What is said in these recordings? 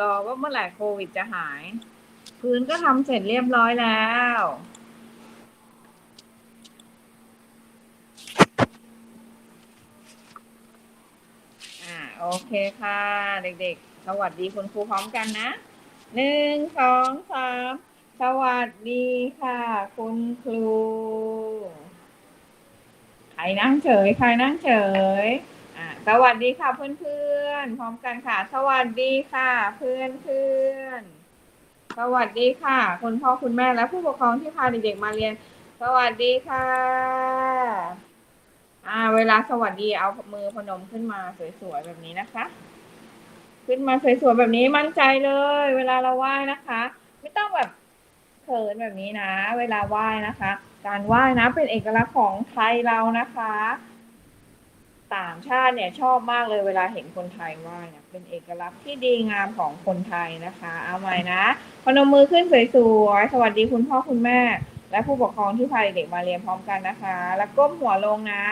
รอว่าเมื่อไหร่โควิดจะหาย พื้นก็ทำเสร็จเรียบร้อยแล้วอ่าโอเคค่ะ เด็กๆ สวัสดีคุณครูพร้อมกันนะหนึ่งสองสามสวัสดีค่ะ คุณครู ใครนั่งเฉย ใครนั่งเฉย สวัสดีค่ะเพื่อนๆ พร้อมกันค่ะ สวัสดีค่ะ เพื่อนๆ สวัสดีค่ะ คุณพ่อคุณแม่และผู้ปกครองที่พาเด็กๆมาเรียน สวัสดีค่ะ อ่า เวลาสวัสดีเอามือพนมขึ้นมาสวยๆแบบนี้นะคะ ขึ้นมาสวยๆแบบนี้มั่นใจเลย เวลาเราไหว้นะคะ ไม่ต้องแบบเขินแบบนี้นะ เวลาไหว้นะคะ การไหว้นะ เป็นเอกลักษณ์ของไทยเรานะคะ ต่างชาติเนี่ยชอบมากเลยเวลาเห็นคนไทยไหว้เนี่ยเป็นเอกลักษณ์ที่ดีงามของคนไทยนะคะ เอาใหม่นะพนมมือขึ้นสวยๆสวัสดีคุณพ่อคุณแม่ และผู้ปกครองที่พาเด็กๆมาเรียนพร้อมกันนะคะ แล้วก้มหัวลงนะ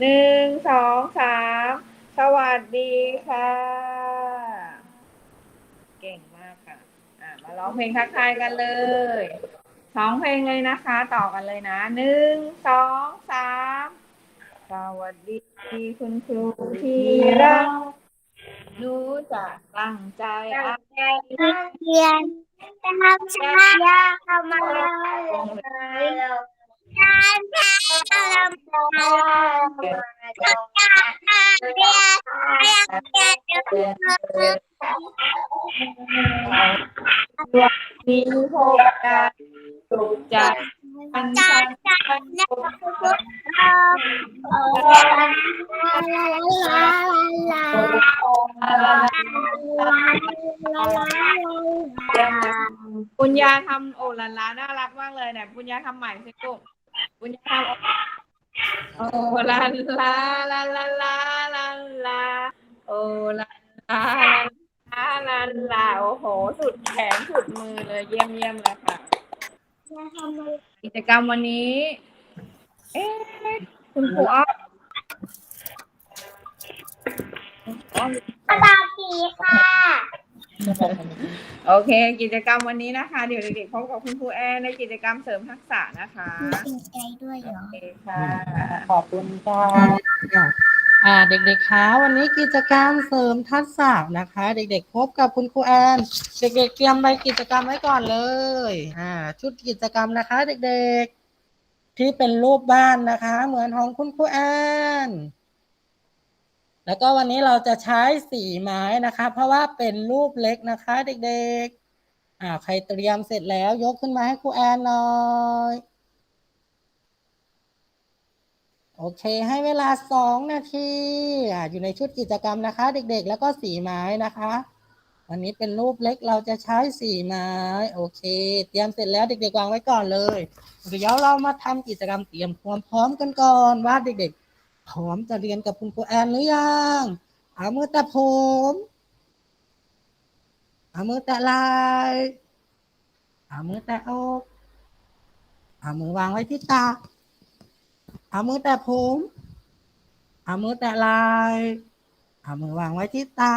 หนึ่งสองสามสวัสดีค่ะ เก่งมากค่ะอะ มาร้องเพลงทักทายกันเลยสองเพลงเลยนะคะ ต่อกันเลยนะหนึ่งสองสาม วัสดีคุณครูที่รักหนูจะตั้งใจอ่านเรียนจะทำช้ายาเข้ามาการทำเราเรียนเรียนเรียนมีพบกันสุขใจอันจัชัดนจัดน ปุญญาทำโอลาลาน่ารักมากเลยเนี่ยปุญญาทำใหม่สิลูกปุญญาทำโอลาลาลาลาลาลาลาโอลาลาลาลาลาโอ้โห สุดแขนสุดมือเลยเยี่ยมเยี่ยมเลยค่ะกิจกรรมวันนี้ เอ๊ะ คุณครูอ้อมอ้อมภาษาผีค่ะ โอเค กิจกรรมวันนี้นะคะ เดี๋ยวเด็กๆพบกับคุณครูแอนในกิจกรรมเสริมทักษะนะคะมีใจด้วยเหรโออเคค่ะขอบคุณค่ะอ่าเด็กๆคะวันนี้กิจกรรมเสริมทักษะนะคะ เด็กๆพบกับคุณครูแอน เด็กๆเตรียมใบกิจกรรมไว้ก่อนเลยอ่าชุดกิจกรรมนะคะ เด็กๆ ที่เป็นรูปบ้านนะคะ เหมือนของคุณครูแอนแล้วก็วันนี้เราจะใช้สีไม้นะคะ เพราะว่าเป็นรูปเล็กนะคะ เด็กๆอ่าใครเตรียมเสร็จแล้ว ยกขึ้นมาให้ครูแอนหน่อยโอเค ให้เวลาสองนาทีอ่าอยู่ในชุดกิจกรรมนะคะ เด็กๆ แล้วก็สีไม้นะคะ วันนี้เป็นรูปเล็กเราจะใช้สีไม้ โอเค เตรียมเสร็จแล้วเด็กๆวางไว้ก่อนเลย เดี๋ยวเรามาทำกิจกรรมเตรียมความพร้อมกันก่อนว่าเด็กๆ พร้อมจะเรียนกับคุณครูแอนหรือยังเอามือแตะผมเอามือแตะไหล่เอามือแตะอกเอามือวางไว้ที่ตาเอามือแตะผมเอามือแตะไหล่เอามือวางไว้ที่ตา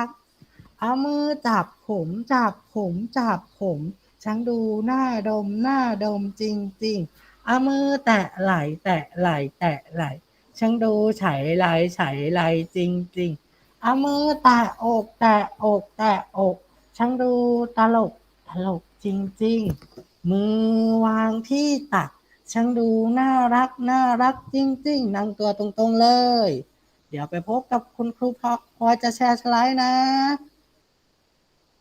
เอามือจับผมจับผมจับผมช่างดูหน้าดมหน้าดมจริง ๆ เอามือแตะไหลแตะไหลแตะไหลช่างดูไฉไหลไฉไหลจริง ๆ เอามือแตะอกแตะอกแตะอกช่างดูตลกตลกจริง ๆ มือวางที่ตักช่างดูน่ารักน่ารักจริง ๆ นั่งตัวตรงๆเลย เดี๋ยวไปพบกับคุณครูพอพอจะแชร์สไลด์นะ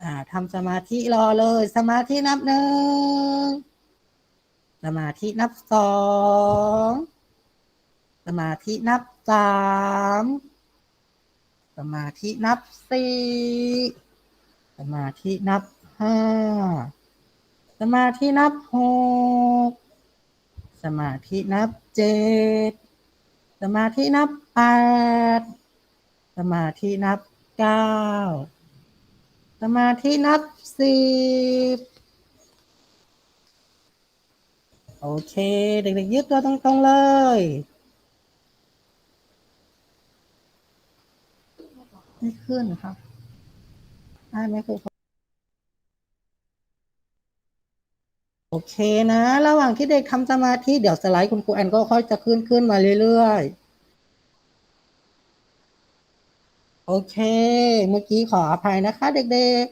อ่าทำสมาธิรอเลย สมาธินับหนึ่งสมาธินับสองสมาธินับสามสมาธินับสี่สมาธินับห้าสมาธินับหกสมาธินับเจ็ดสมาธินับแปดสมาธินับเก้า สมาธินับสิบโอเค เด็กๆยึดตัวตรงๆเลย ไม่ขึ้นครับได้ไหมครูโอเคนะ ระหว่างที่เด็กทำสมาธิ เดี๋ยวสไลด์คุณครูแอนก็ค่อยจะขึ้นขึ้นมาเรื่อยๆ โอเค เมื่อกี้ขออภัยนะคะ เด็ก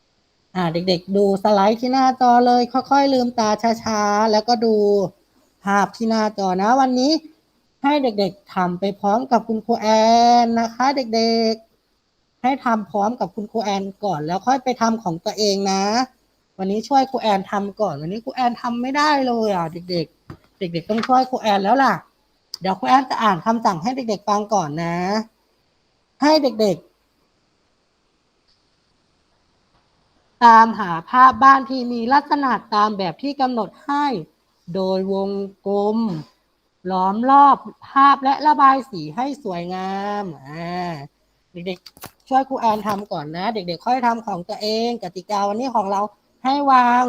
ๆ อ่า เด็ก ๆ ดูสไลด์ที่หน้าจอเลย ค่อยๆ ลืมตาช้าๆ แล้วก็ดูภาพที่หน้าจอนะ วันนี้ให้เด็กๆทำไปพร้อมกับคุณครูแอนนะคะ เด็กๆ ให้ทำพร้อมกับคุณครูแอนก่อน แล้วค่อยไปทำของตัวเองนะ วันนี้ช่วยครูแอนทำก่อน วันนี้ครูแอนทำไม่ได้เลยอะ เด็ก ๆ เด็ก ๆ ต้องช่วยครูแอนแล้วล่ะ เดี๋ยวครูแอนจะอ่านคำสั่งให้เด็ก ๆ ฟังก่อนนะ ให้เด็กๆ ตามหาภาพบ้านที่มีลักษณะตามแบบที่กำหนดให้ โดยวงกลม ล้อมรอบภาพและระบายสีให้สวยงามอ่าเด็กๆ ช่วยครูแอนทำก่อนนะ เด็กๆ ค่อยทำของตัวเอง กติกาวันนี้ของเราให้วาง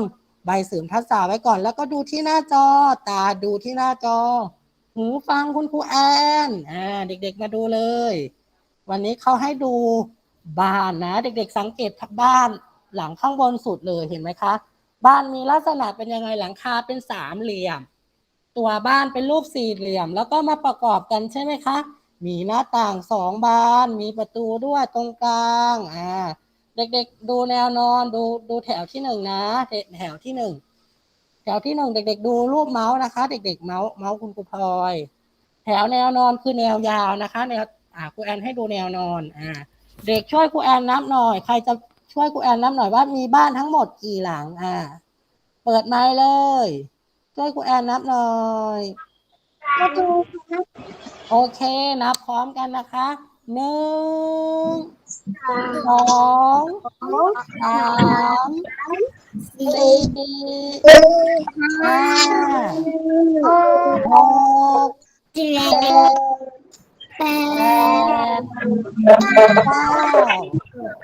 ใบเสื่อมทักษะไว้ก่อน แล้วก็ดูที่หน้าจอ ตาดูที่หน้าจอ หูฟังคุณครูแอน อ่า เด็กๆ มาดูเลย วันนี้เขาให้ดูบ้านนะ เด็กๆ สังเกตบ้านหลังข้างบนสุดเลยเห็นไหมคะ บ้านมีลักษณะเป็นยังไงหลังคาเป็นสามเหลี่ยม ตัวบ้านเป็นรูปสี่เหลี่ยม แล้วก็มาประกอบกันใช่ไหมคะ มีหน้าต่างสองบาน มีประตูด้วยตรงกลางอ่าเด็กๆ ดูแนวนอนดูดูแถวที่หนึ่งนะแถวที่หนึ่งแถวที่หนึ่งเด็ก ๆ ดูรูปเมาส์นะคะ เด็ก ๆ เมาส์เมาส์คุณครูพลอย แถวแนวนอนคือแนวยาวนะคะ แนว อ่าครูแอนให้ดูแนวนอนอ่าเด็กช่วยครูแอนนับหน่อย ใครจะช่วยครูแอนนับหน่อยว่ามีบ้านทั้งหมดกี่หลังอ่าเปิดไมค์เลย ช่วยครูแอนนับหน่อยมาดูโอเคนับพร้อมกันนะคะหนึ่งสองสามสี่ห้าหกเจ็ด แปด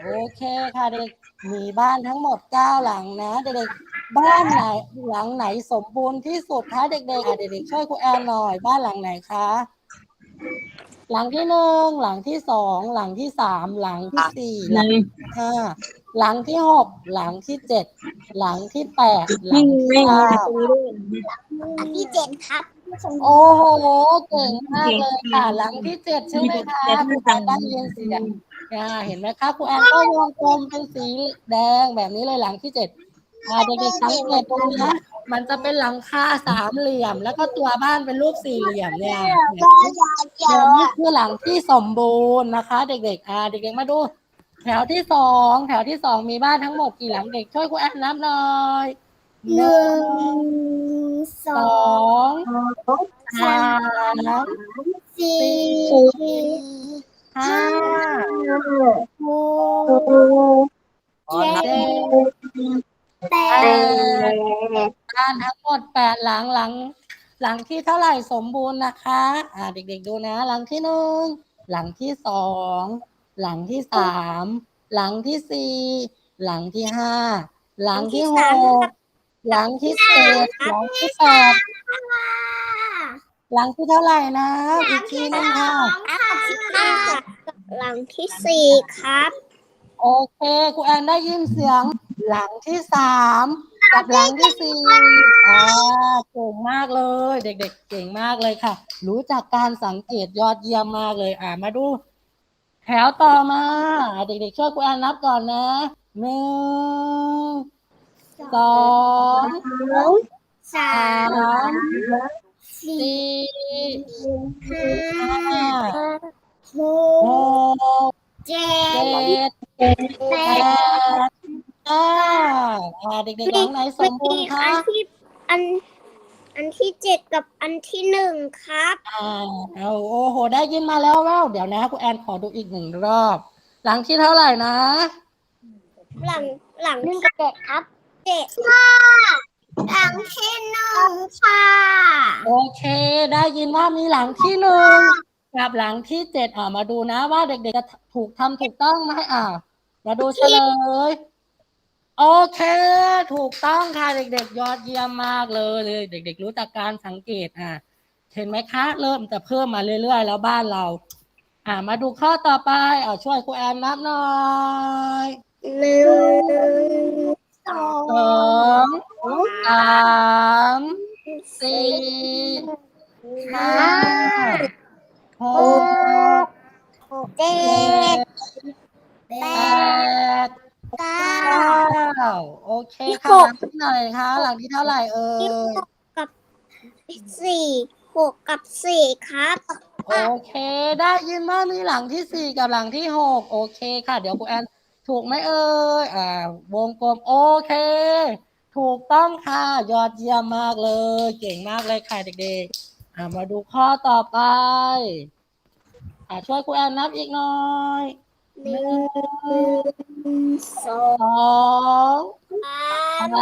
โอเคค่ะเด็กมีบ้านทั้งหมดเก้าหลังนะเด็กๆบ้านไหนหลังไหนสมบูรณ์ที่สุดคะเด็กๆอะเด็กๆช่วยครูแอนหน่อยบ้านหลังไหนคะหลังที่หนึ่งหลังที่สองหลังที่สามหลังที่สี่หลังที่ห้าหลังที่หกหลังที่เจ็ดหลังที่แปดหลังที่เก้าอันที่เจ็ดครับ โอ้โห เก่งมากเลยค่ะ หลังที่เจ็ดใช่ไหมคะครูแอนได้ยินเสียงอ่าเห็นไหมคะครูแอนก็วงกลมเป็นสีแดงแบบนี้เลยหลังที่เจ็ดอ่าเด็กๆสังเกตดูนะมันจะเป็นหลังคาสามเหลี่ยม แล้วก็ตัวบ้านเป็นรูปสี่เหลี่ยมเนี่ยเดี๋ยวนี้คือหลังที่สมบูรณ์นะคะ เด็กๆอ่าเด็กๆมาดู แถวที่สองแถวที่สองมีบ้านทั้งหมดกี่หลังเด็กช่วยครูแอนนับหน่อย หนึ่งสสอองงสามสี่ห้าหกเจ็ดแปดบ้านทั้งหมดแปดหลังหลัง หลังที่เท่าไหร่สมบูรณ์นะคะ อ่าเด็กๆดูนะ หลังที่หนึ่งหลังที่สองหลังที่สามหลังที่สี่หลังที่ห้าหลังที่หก หลังที่เจ็ดหลังที่แปดหลังที่เท่าไหร่นะ อีกทีนึงค่ะ หลังที่สี่ครับ โอเคครูแอนได้ยินเสียง หลังที่สามกับหลังที่สี่อ่าเก่งมากเลย เด็ก ๆ เก่งมากเลยค่ะ รู้จักการสังเกตยอดเยี่ยมมากเลย อ่ามาดู แถวต่อมาอ่าเด็กๆช่วยครูแอนนับก่อนนะหนึ่ง สองสามสี่ห้าหกเจ็ดแปดเก้าอาเด็กๆหลังไหนสมบูรณ์คะอันที่อันอันที่เจ็ดกับอันที่หนึ่งครับอ่าเอาโอ้โห ได้ยินมาแล้วว้าวเดี๋ยวนะคุณแอนขอดูอีกหนึ่งรอบ หลังที่เท่าไหร่นะ หลังหลังที่เจ็ดครับ เจ็ดค่ะหลังที่หนึ่งค่ะ โอเค ได้ยินว่ามีหลังที่หนึ่งกับหลังที่เจ็ดอ่ามาดูนะว่าเด็กๆจะถูกทำถูกต้องไหมอ่ามาดูเฉลย โอเค ถูกต้องค่ะเด็กๆ ยอดเยี่ยมมากเลยเลย เด็ก ๆ รู้จักการสังเกตอ่าเห็นไหมคะ เริ่มจะเพิ่มมาเรื่อยๆ แล้วบ้านเรา อ่ามาดูข้อต่อไปอ่าช่วยครูแอนนับหน่อยหนึ่ง สองสามสี่ห้าหกเจ็ดแปดเก้าโอเคค่ะที่หน่อยคะหลังที่เท่าไหร่เอ่ยกับสี่หกกับสี่ครับโอเค ได้ยินว่ามีหลังที่สี่กับหลังที่หกโอเคค่ะ เดี๋ยวครูแอน ถูกไหมเอ่ยอ่าวงกลมโอเค ถูกต้องค่ะ ยอดเยี่ยมมากเลย เก่งมากเลยค่ะเด็กๆอ่ามาดูข้อต่อไปอ่าช่วยครูแอนนับอีกหน่อยหนึ่งสองสาม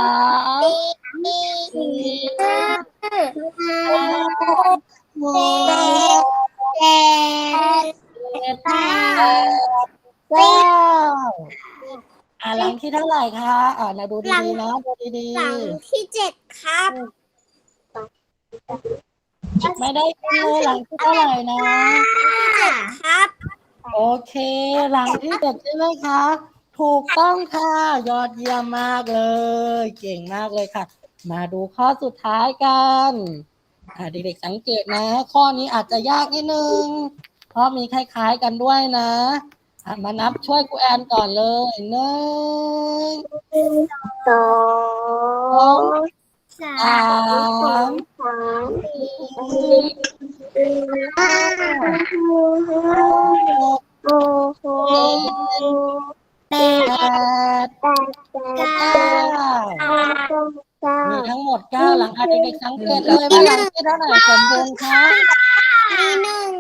สี่ห้าหกเจ็ดแปด เจ็ดแปดเก้าอ่าหลังที่เท่าไหร่คะอ่านะดูดีๆนะดูดีๆหลังที่เจ็ดครับไม่ได้ยินเลยหลังที่เท่าไหร่นะ เจ็ดครับ โอเค หลังที่เจ็ดใช่ไหมคะ ถูกต้องค่ะ ยอดเยี่ยมมากเลย เก่งมากเลยค่ะ มาดูข้อสุดท้ายกันอ่าเด็กๆสังเกตนะ ข้อนี้อาจจะยากนิดนึง เพราะมีคล้ายๆกันด้วยนะอะ มานับช่วยครูแอนก่อนเลยหนึ่งสองสามสามสี่ห้าหกหกแปแปดดแปดเก้าเก้าเก้ามีทั้งหมดเก้าหลังอะเด็กๆสังเกตเลยว่าหลังที่เท่าไหร่สมบูรณ์คะมีหนึ่ง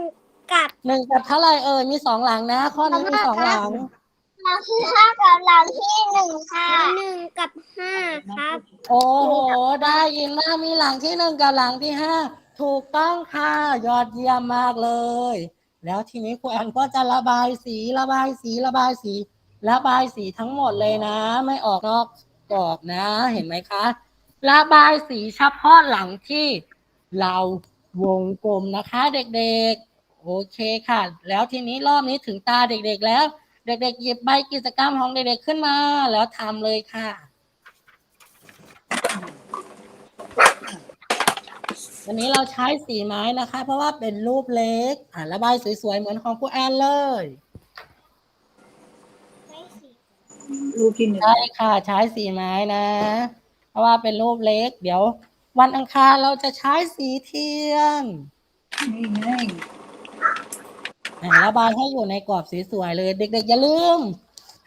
กับหนึ่งกับเท่าไหร่เอ่ยมีสองหลังนะ ข้อนี้มีสองหลังหลังที่ห้ากับหลังที่หนึ่งค่ะหนึ่งกับห้าครับโอ้โหได้ยินว่ามีหลังที่หนึ่งกับหลังที่ห้าถูกต้องค่ะ ยอดเยี่ยมมากเลย แล้วทีนี้ครูแอนก็จะระบายสีระบายสีระบายสีระบายสีทั้งหมดเลยนะ ไม่ออกนอกกรอบนะ เห็นไหมคะระบายสีเฉพาะหลังที่เราวงกลมนะคะเด็กๆ โอเคค่ะ แล้วทีนี้รอบนี้ถึงตาเด็กๆแล้ว เด็กๆหยิบใบกิจกรรมของเด็กๆขึ้นมา แล้วทำเลยค่ะ วันนี้เราใช้สีไม้นะคะ เพราะว่าเป็นรูปเล็ก อ่าระบายสวยๆ เหมือนของครูแอนเลยรูปที่หนึ่งใช่ค่ะ ใช้สีไม้นะ เพราะว่าเป็นรูปเล็ก เดี๋ยว วันอังคารเราจะใช้สีเทียนนี่ไง อ่าระบายให้อยู่ในกรอบสวยๆเลย เด็กๆอย่าลืม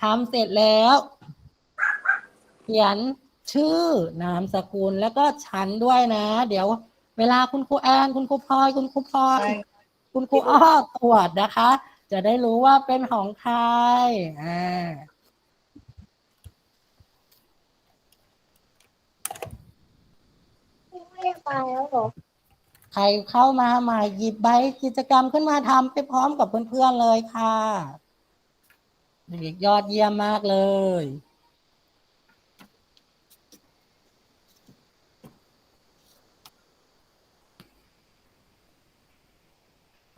ทำเสร็จแล้ว เขียนชื่อนามสกุลแล้วก็ชั้นด้วยนะ เดี๋ยวเวลาคุณครูแอน คุณครูพลอย คุณครูพลอย คุณครูอ้อตรวจนะคะ จะได้รู้ว่าเป็นของใครอ่าไม่ไปแล้วหรอ ใครเข้ามาใหม่หยิบใบกิจกรรมขึ้นมาทำไปพร้อมกับเพื่อนๆเลยค่ะเด็กยอดเยี่ยมมากเลย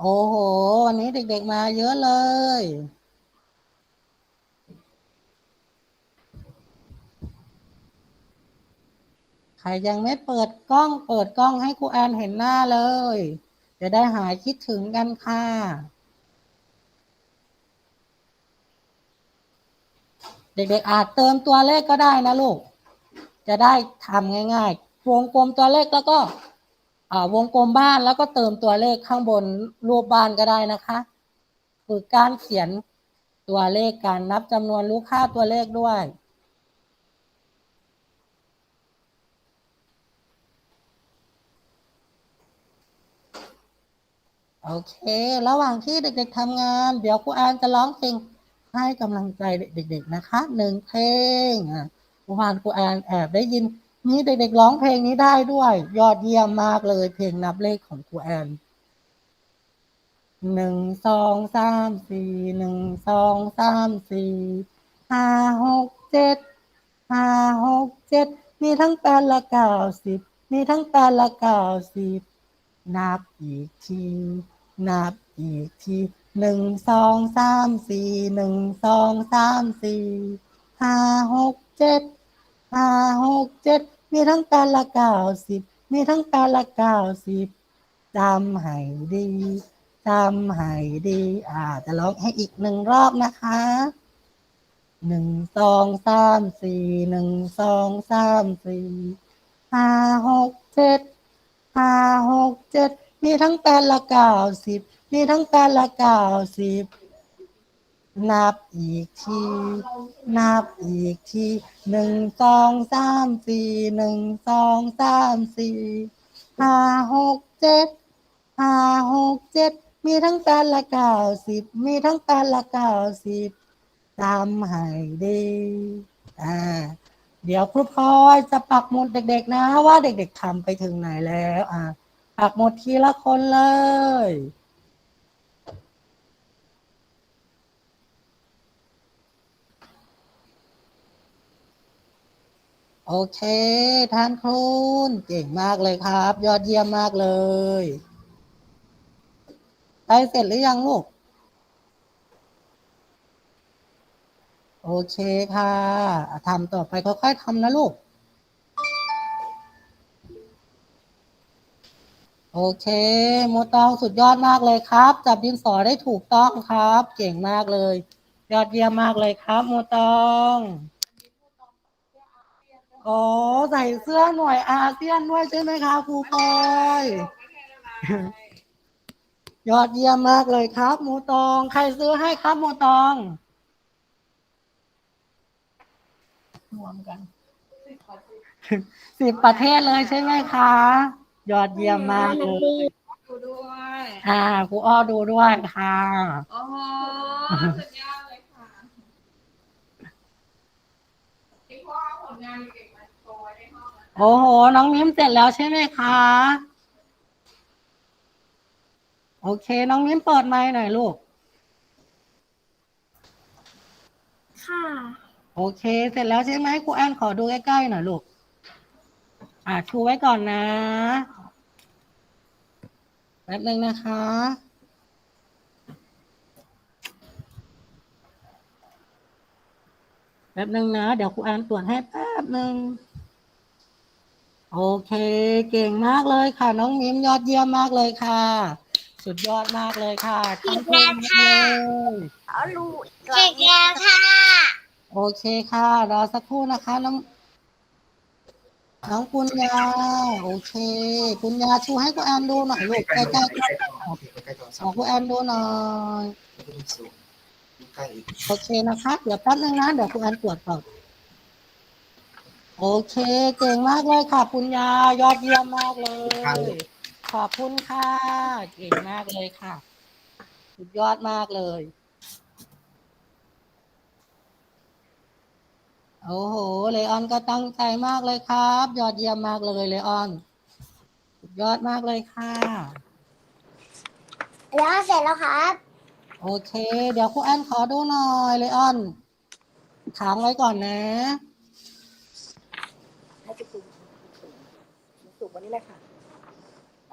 โอ้โห วันนี้เด็กๆมาเยอะเลย ใค รยังไม่เปิดกล้องเปิดกล้องให้ครูแอนเห็นหน้าเลย จะได้หายคิดถึงกันค่ะเด็กๆอาจเติมตัวเลขก็ได้นะลูก จะได้ทำง่ายๆ วงกลมตัวเลขแล้วก็วงกลมบ้านแล้วก็เติมตัวเลขข้างบนรูปบ้านก็ได้นะคะฝึกการเขียนตัวเลขการนับจำนวนรู้ค่าตัวเลขด้วย โอเค ระหว่างที่เด็กๆทำงาน เดี๋ยวครูแอนจะร้องเพลงให้กำลังใจเด็ก ๆ นะคะหนึ่งเพลงอะเมื่อวานครูแอนแอบได้ยินมีเด็กๆร้องเพลงนี้ได้ด้วย ยอดเยี่ยมมากเลย เพลงนับเลขของครูแอนหนึ่งสองสามสี่หนึ่งสองสามสี่ห้าหกเจ็ดห้าหกเจ็ดมีทั้งแปดละเก้าสิบมีทั้งแปดละเก้าสิบนับอีกที นับอีกทีหนึ่งสองสามสี่หนึ่งสองสามสี่ห้าหกเจ็ดห้าหกเจ็ดมีทั้งแปดละเก้าสิบมีทั้งแปดละเก้าสิบจำให้ดีจำให้ดี อ่า จะร้องให้อีกหนึ่งรอบนะคะหนึ่งสองสามสี่หนึ่งสองสามสี่ห้าหกเจ็ดห้าหกเจ็ด มีทั้งแปดละเก้าสิบ มีทั้งแปดละเก้าสิบ นับอีกที นับอีกที หนึ่งสองสามสี่ หนึ่งสองสามสี่ ห้าหกเจ็ด ห้าหกเจ็ด มีทั้งแปดละเก้าสิบ มีทั้งแปดละเก้าสิบจำให้ดีอ่าเดี๋ยวครูพลอยจะปักหมุดเด็ก ๆ นะ ว่าเด็ก ๆทำไปถึงไหนแล้ว อ่า ปักหมดทีละคนเลย โอเค ท่านครูนเก่งมากเลยครับ ยอดเยี่ยมมากเลยไปเสร็จหรือยังลูก โอเคค่ะทำต่อไปค่อยๆทำนะลูก โอเคโมตองสุดยอดมากเลยครับ จับดินสอได้ถูกต้องครับ เก่งมากเลย ยอดเยี่ยมมากเลยครับโมตองอ๋อใส่เสื้อหน่วยอาเซียนด้วยใช่ไหมคะครูพลอยยอดเยี่ยมมากเลยครับหมูตอง ใครซื้อให้ครับหมูตองรวมกันสิบประเทศเลยใช่ไหมคะ ยอดเยี่ยมมากเลยดูด้วยอ่าครูอ้อดูด้วยค่ะ โอ้โหสุดยอดเลยค่ะพี่พ่อเอาผลงานเด็กๆมาโชว์ไว้ในห้องนะโอ้โห น้องมิ้มเสร็จแล้วใช่ไหมคะ โอเค น้องมิ้มเปิดไมค์หน่อยลูก ค่ะ โอเค เสร็จแล้วใช่ไหมครูแอนขอดูใกล้ๆหน่อยลูก อ่าชูไว้ก่อนนะ แป๊บนึงนะคะ แป๊บนึงนะ เดี๋ยวครูแอนตรวจให้แป๊บนึง โอเค เก่งมากเลยค่ะ น้องมิมยอดเยี่ยมมากเลยค่ะ สุดยอดมากเลยค่ะทำเก่งมากเลยเอาลูกเก่งแล้วค่ะ โอเคค่ะ รอสักครู่นะคะน้อง น้องปุญญาโอเคปุญญาชูให้กูแอนดูหน่อยลูกใกล้ๆกันขอกูแอนดูหน่อยโอเคนะคะเดี๋ยวแป๊บนึงนะเดี๋ยวกูแอนตรวจก่อนโอเคเก่งมากเลยค่ะปุญญายอดเยี่ยมมากเลย ขอบคุณค่ะเก่งมากเลยค่ะสุดยอดมากเลย โอ้โห เลออนก็ตั้งใจมากเลยครับ ยอดเยี่ยมมากเลยเลออนสุดยอดมากเลยค่ะแล้วเสร็จแล้วครับ โอเค เดี๋ยวครูแอนขอดูหน่อยเลออนค้างไว้ก่อนนะให้จุกุสูงวันนี้เลยค่ะ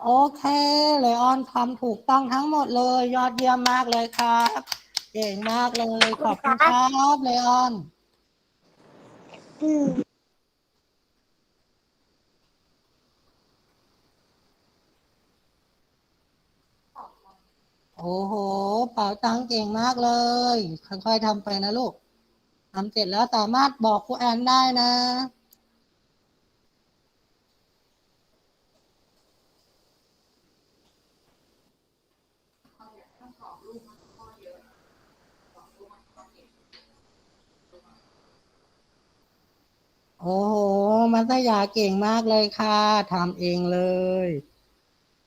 โอเค เลออนทำถูกต้องทั้งหมดเลย ยอดเยี่ยมมากเลยครับ เก่งมากเลย ขอบคุณครับ เลออน อืมโอ้โห เป๋าตังเก่งมากเลย ค่อยๆทำไปนะลูกทำเสร็จแล้วสามารถบอกครูแอนได้นะ โอ้โห มัตยาเก่งมากเลยค่ะทำเองเลย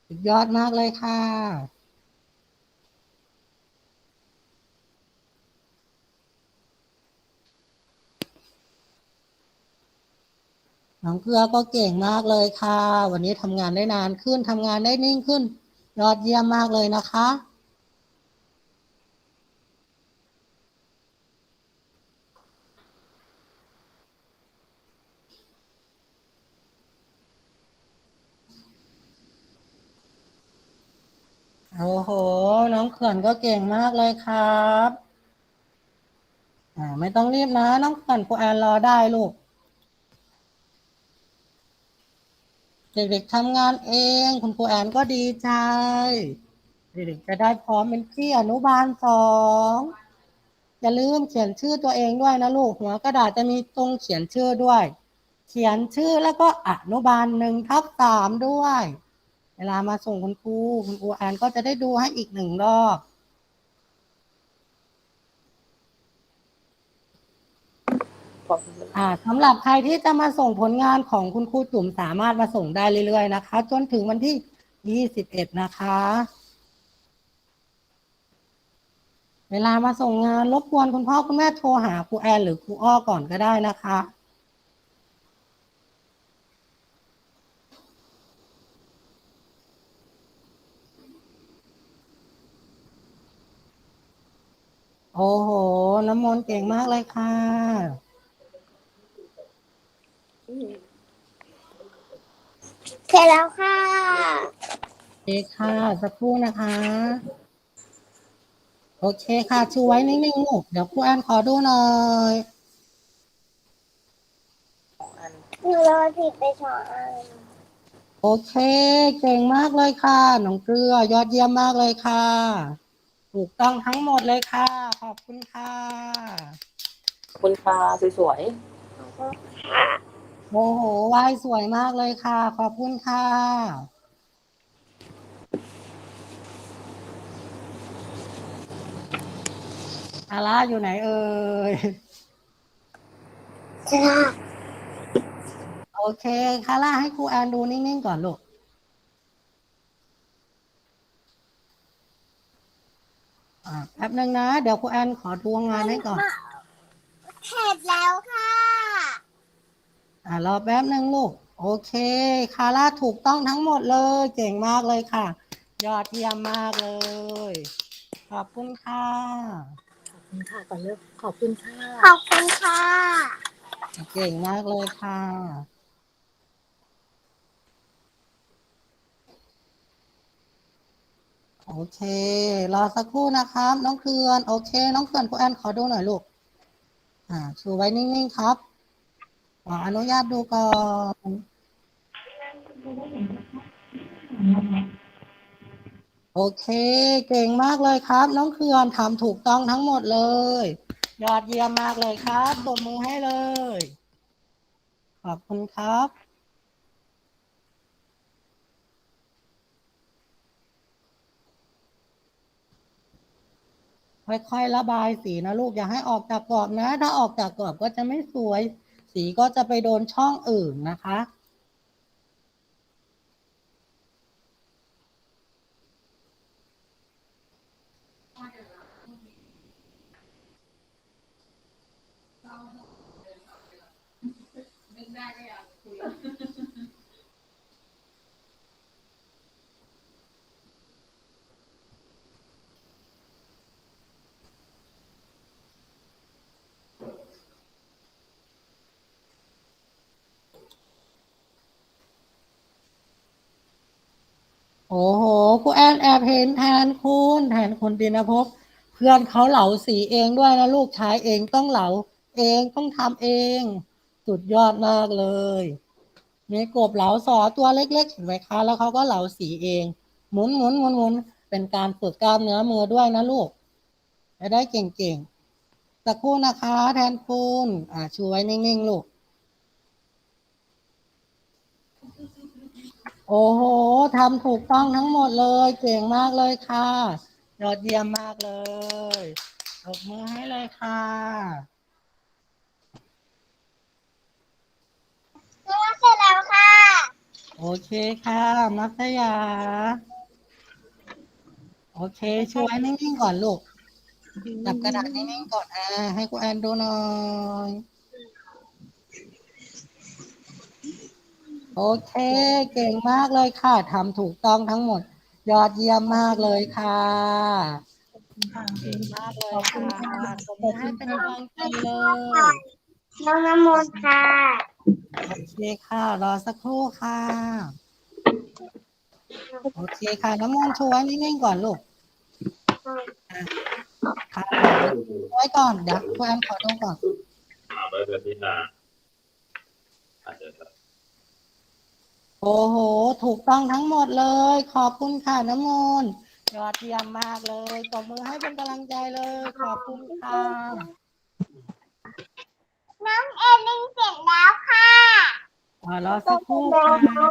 สุดยอดมากเลยค่ะ น้องเกลือก็เก่งมากเลยค่ะ วันนี้ทำงานได้นานขึ้นทำงานได้นิ่งขึ้น ยอดเยี่ยมมากเลยนะคะ โอ้โห น้องเขื่อนก็เก่งมากเลยครับอ่าไม่ต้องรีบนะ น้องเขื่อนครูแอนรอได้ลูก เด็กๆทำงานเอง คุณครูแอนก็ดีใจ เด็กๆจะได้พร้อมเป็นพี่อนุบาลสองอย่าลืมเขียนชื่อตัวเองด้วยนะลูกหัวกระดาษจะมีตรงเขียนชื่อด้วย เขียนชื่อแล้วก็อนุบาลหนึ่งทับสามด้วย เวลามาส่งคุณครูคุณครูแอนก็จะได้ดูให้อีกหนึ่งรอบขอบคุณมากอ่าสำหรับใครที่จะมาส่งผลงานของคุณครูจุ๋มสามารถมาส่งได้เรื่อยๆนะคะ จนถึงวันที่21นะคะ เวลามาส่งงานรบกวนคุณพ่อคุณแม่โทรหาครูแอนหรือครูอ้อก่อนก็ได้นะคะ โอ้โห น้ำมนต์เก่งมากเลยค่ะ เสร็จแล้วค่ะ โอเคค่ะ สักครู่นะคะ โอเคค่ะชูไว้นิ่งๆลูกเดี๋ยวครูแอนขอดูหน่อยอันหนูรอผิดไปสองอันโอเค เก่งมากเลยค่ะน้องเกลือยอดเยี่ยมมากเลยค่ะ ถูกต้องทั้งหมดเลยค่ะ ขอบคุณค่ะ ขอบคุณค่ะสวยโอ้โหว่ายสวยมากเลยค่ะ ขอบคุณค่ะ อาร่าอยู่ไหนเอ่ยค่ะโอเคคาร่าให้ครูแอนดูนิ่งๆก่อนลูก อ่าแป๊บนึงนะ เดี๋ยวครูแอนขอดูงานให้ก่อน เสร็จแล้วค่ะ อ่ารอแป๊บนึงลูก โอเค คาร่าถูกต้องทั้งหมดเลย เก่งมากเลยค่ะ ยอดเยี่ยมมากเลย ขอบคุณค่ะๆขอบคุณค่ะก่อนเลิกขอบคุณค่ะ ขอบคุณค่ะ เก่งมากเลยค่ะ โอเครอสักครู่นะครับ น้องเคือนโอเค น้องเคือนครูแอนขอดูหน่อยลูก อ่าชูไว้นิ่งๆครับขออนุญาตดูก่อนโอเค เก่งมากเลยครับ น้องเคือนทำถูกต้องทั้งหมดเลย ยอดเยี่ยมมากเลยครับปรบมือให้เลย ขอบคุณครับ ค่อยๆระบายสีนะลูกอย่าให้ออกจากกรอบนะ ถ้าออกจากกรอบก็จะไม่สวย สีก็จะไปโดนช่องอื่นนะคะ โอ้โหครูแอนแอบเห็นแทนคุณแทนคุณดินภพเพื่อนเขาเหลาสีเองด้วยนะลูกชายเองต้องเหลาเองต้องทำเองสุดยอดมากเลยมีกบเหลาสอตัวเล็กๆเห็นไหมคะแล้วเขาก็เหลาสีเอง หมุนหมุนหมุนหมุนเป็นการฝึกกล้ามเนื้อมือด้วยนะลูกจะได้เก่งๆสักครู่นะคะ แทนคุณอ่าชูไว้นิ่งๆลูก โอ้โหทำถูกต้องทั้งหมดเลย เก่งมากเลยค่ะ ยอดเยี่ยมมากเลยตบมือให้เลยค่ะ หนูเสร็จแล้วค่ะ โอเคค่ะ มัตยา โอเค ช่วยนิ่งๆก่อนลูกจับกระดาษนิ่งๆก่อนอ่าให้ครูแอนดูหน่อย โอเค เก่งมากเลยค่ะทำถูกต้องทั้งหมด ยอดเยี่ยมมากเลยค่ะเก่งมากเลยค่ะผมอให้เป็นกำลังใจเลยน้องน้ำมนต์ค่ะโอเคค่ะ รอสักครู่ค่ะ โอเคค่ะ น้ำมนต์ช่วยนิ่งๆก่อนลูกอะค่ะไว้ก่อนเดี๋ยวครูแอนขอดูก่อนอ่าเบอร์เบอร์ที่นาอาจจะ โอ้โห ถูกต้องทั้งหมดเลย ขอบคุณค่ะน้ำมนต์ยอดเยี่ยมมากเลยตบมือให้เป็นกำลังใจเลย ขอบคุณค่ะ น้องเอลินเสร็จแล้วค่ะอ่ารอสักครู่ค่ะ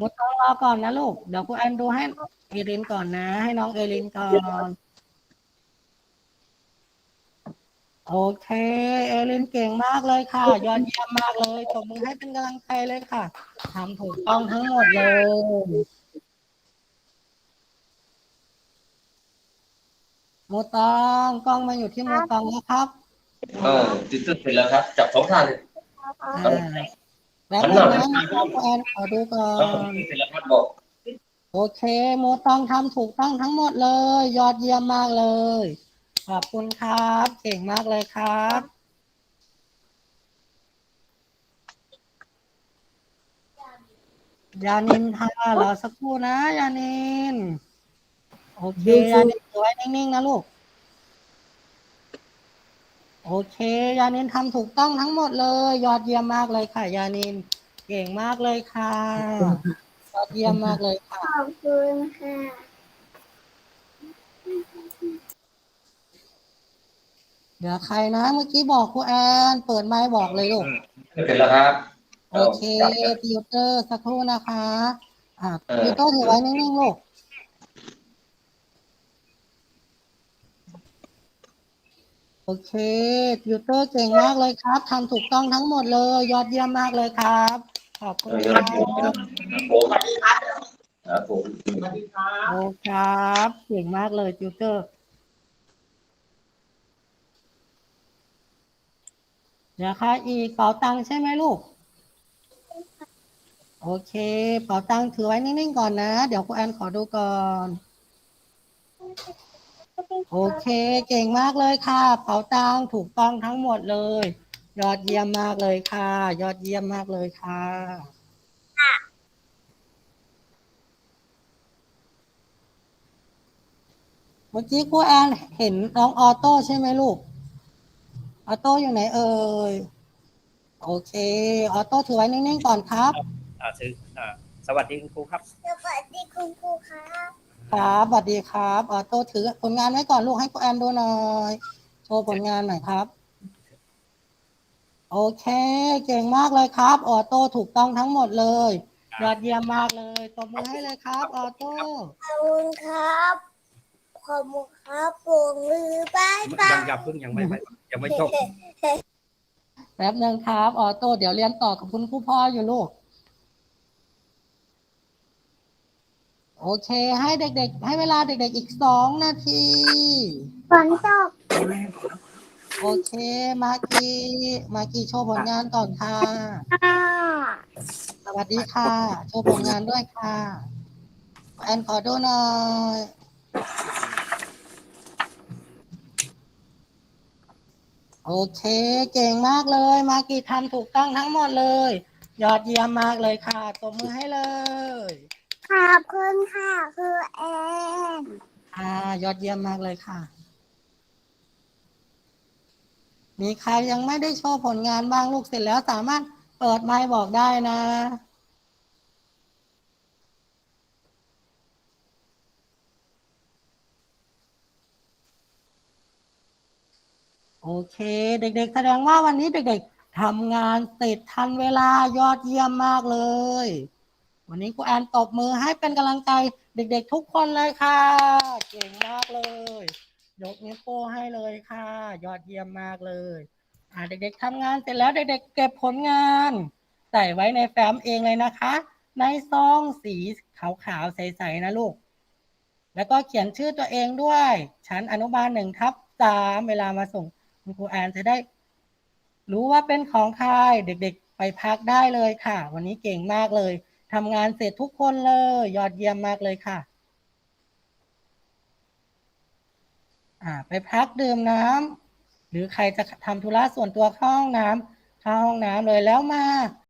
มุดต้องรอก่อนนะลูก เดี๋ยวครูแอนดูให้เอลินก่อนนะ ให้น้องเอลินก่อน โอเค เอลินเก่งมากเลยค่ะ ยอดเยี่ยมมากเลยตบมือให้เป็นกำลังใจเลยค่ะทำถูกต้องทั้งหมดเลยโมตองกล้องมาอยู่ที่โมตองแล้วครับเออติดตึ๊ดเสร็จแล้วครับ จับสองท่านเลยอ่าแล้วนึงนะนะครับครูแอนขอดูก่อแล้วผมนเสร็จแล้วครับบอกโอเคโมตองทำถูกต้องทั้งหมดเลย ยอดเยี่ยมมากเลย ขอบคุณครับ เก่งมากเลยครับ ยานินค่ะรอสักครู่นะยานิน โอเคยานินถือไว้นิ่งๆนะลูก โอเค ยานินทำถูกต้องทั้งหมดเลย ยอดเยี่ยมมากเลยค่ะ ยานิน เก่งมากเลยค่ะ ยอดเยี่ยมมากเลยค่ะ ขอบคุณค่ะ เดี๋ยวใครนะ เมื่อกี้บอกครูแอน เปิดไมค์บอกเลยลูกเสร็จแล้วครับโอเคติวเตอร์สักครู่นะคะ อ่าเออติวเตอร์ถือไว้นิ่งๆลูกโอเคติวเตอร์เก่งมากเลยครับทำถูกต้องทั้งหมดเลย ยอดเยี่ยมมากเลยครับ ขอบเอคุณอคเดี๋ยวรัผมครับผมครับผมโอ้ครับ เก่งมากเลยติวเตอร์ เดี๋ยวค่ะอีกเป๋าตังใช่ไหมลูก โอเค เป๋าตังถือไว้นิ่งๆก่อนนะ เดี๋ยวครูแอนขอดูก่อน โอเค เก่งมากเลยค่ะ เป๋าตังถูกต้องทั้งหมดเลย ยอดเยี่ยมมากเลยค่ะ ยอดเยี่ยมมากเลยค่ะเมื่อกี้ครูแอนเห็นน้องออโต้ใช่ไหมลูก ออโต้อยู่ไหนเอ่ย โอเค ออโต้ถือไว้นิ่งๆก่อนครับ อ่าซื้ออ่าสวัสดีคุณครูครับ สวัสดีคุณครูครับครับสวัสดีครับ ออโต้ถือผลงานไว้ก่อนลูกให้ครูแอนดูหน่อย โชว์ผลงานหน่อยครับ โอเค เก่งมากเลยครับ ออโต้ถูกต้องทั้งหมดเลย ยอดเยี่ยมมากเลย ตบมือให้เลยครับ ออโต้ ขอบคุณครับข อบคุณครับปวงมือบายบายัยงอย่าเพิ่งยังไม่ไม่ยังไม่จบแป๊บหนึ่งครับ ออโต้เดี๋ยวเรียนต่อกับคุณครูพ่ออยู่ลูก โอเค ให้เด็กๆ ให้เวลาเด็กๆอีกสองนาที ฝนตกโอเค มากีมากีโชว์ผลงานก่อนค่ะ ค่ะสวัสดีค่ะ โชว์ผลงานด้วยค่ะ แอนขอดูหน่อย โอเค เก่งมากเลย มากีทำถูกต้องทั้งหมดเลย ยอดเยี่ยมมากเลยค่ะตบมือให้เลย ขอบคุณค่ะคือแอนค่ะยอดเยี่ยมมากเลยค่ะ มีใครยังไม่ได้โชว์ผลงานบ้างลูกเสร็จแล้วสามารถเปิดไมค์บอกได้นะ โอเค เด็กๆ แสดงว่าวันนี้เด็กๆทำงานเสร็จทันเวลายอดเยี่ยมมากเลย วันนี้ครูแอนตบมือให้เป็นกำลังใจเด็กๆ ทุกคนเลยค่ะ เก่งมากเลย ยกนิ้วโป้ให้เลยค่ะ ยอดเยี่ยมมากเลยอ่าเด็กๆทำงานเสร็จแล้วเด็กๆ เก็บผลงาน ใส่ไว้ในแฟ้มเองเลยนะคะ ในซองสีขาวๆใสๆนะลูก แล้วก็เขียนชื่อตัวเองด้วย ชั้นอนุบาลหนึ่งทับสามเวลามาส่ง คุณครูแอนจะได้ รู้ว่าเป็นของใครเด็กๆ ไปพักได้เลยค่ะ วันนี้เก่งมากเลยทำงานเสร็จทุกคนเลย ยอดเยี่ยมมากเลยค่ะ อ่า ไปพักดื่มน้ำหรือใครจะทำธุระส่วนตัวเข้าห้องน้ำเข้าห้องน้ำเลยแล้วมา